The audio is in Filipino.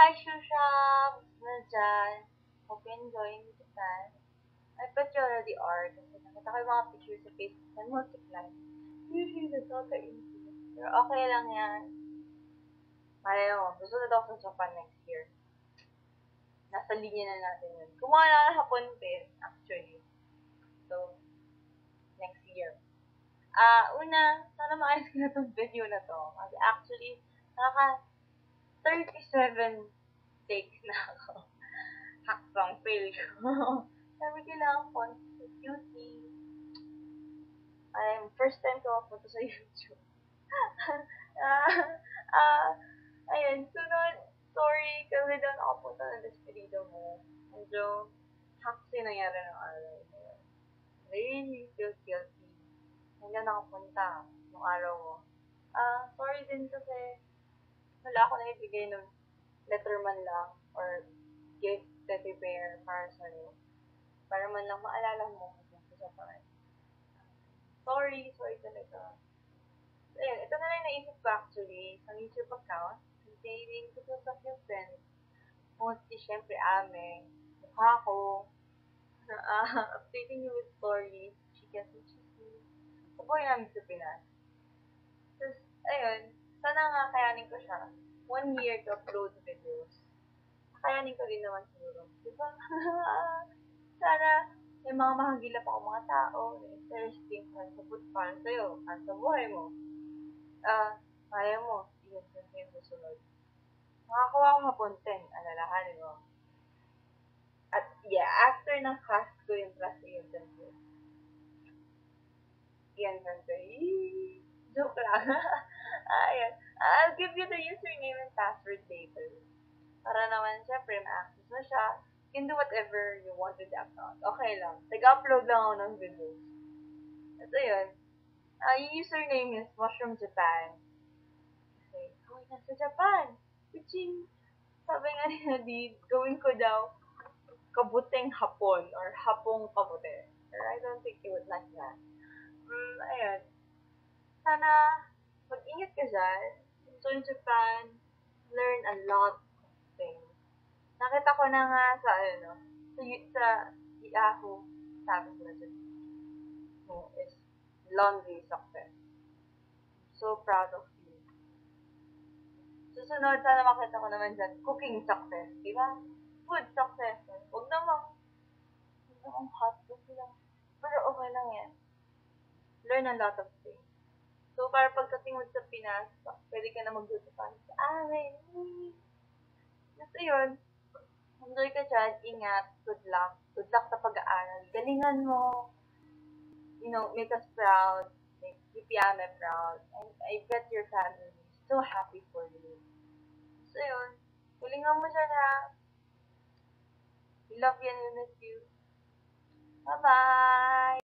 Hi, Shusha! Musta dyan? Hope you're enjoying Japan. I you already are kasi nakita ko yung mga pictures sa Facebook na multiply. Usually, nakaka-inti. Pero okay lang yan. Malay mo, gusto na daw sa Japan next year. Nasa linya na natin yun. Kumuha na ng hapon din, actually. So, next year. Ah, una, sana maayos ko na itong video na to. Kasi actually, nakaka 37 takes na ako. Haksang fail ko. Sabi kailangan ko, cutie. I'm first time ko mapunta sa YouTube. Ah, ah, ayun, sunod, sorry, kasi doon ako punta ng despedido mo. Medyo, haksi nangyari ng araw na yun. Really feel guilty. Na nakapunta nung araw mo. Ah, sorry din kasi wala ako na ibigay ng letter man lang or gift teddy bear para sa'yo. Para man lang maalala mo kung sa Japan. Sorry, sorry talaga. So, ayun, ito na lang naisip ko actually sa YouTube account. Containing ko sa aking friends. Mostly, syempre, ame. Mukha ko. Uh, updating you with stories. Chika sa chiki. Kabuhay namin sa Pinas. Tapos, ayun, sana nga kayanin ko siya. One year to upload videos. Kayanin ko rin naman siguro. Di ba? sana may mga mahagilap ako mga tao na interesting para sa food para sa'yo, para sa buhay mo. Ah, kaya mo, yun sa yung susunod. Makakuha ko hapon 10, alalahanin mo. At yeah, after ng cast ko yung class yung tempo. Yan, siyempre. Joke lang. Ayan. I'll give you the username and password later. Para naman, syempre, ma-access mo siya. You can do whatever you want with the account. Okay lang. Nag-upload lang ako ng videos. Ito yun. Uh, yung username is Mushroom Japan. Okay. Uy, nasa Japan. Kuching. Sabi nga ni Nadine, gawin ko daw kabuteng hapon or hapong kabute. Or I don't think it would like that. Mm, ayun. Sana mag-ingat ka dyan. So in Japan, learn a lot of things. Nakita ko na nga sa, ano, sa, sa Yahoo, sabi ko na dyan, no, is laundry success. So proud of you. Susunod, sana makita ko naman dyan, cooking success. Di ba? Food success. Huwag namang, huwag namang hot food lang. Pero okay lang yan. Learn a lot of things. So, para pagdating mo sa Pinas, pwede ka na magluto pa sa amin. Basta yun. Enjoy ka dyan. Ingat. Good luck. Good luck sa pag-aaral. Galingan mo. You know, make us proud. Make keep Yame proud. And I bet your family is so happy for you. So, yun. Galingan mo siya na. We love you and we miss you. Bye-bye!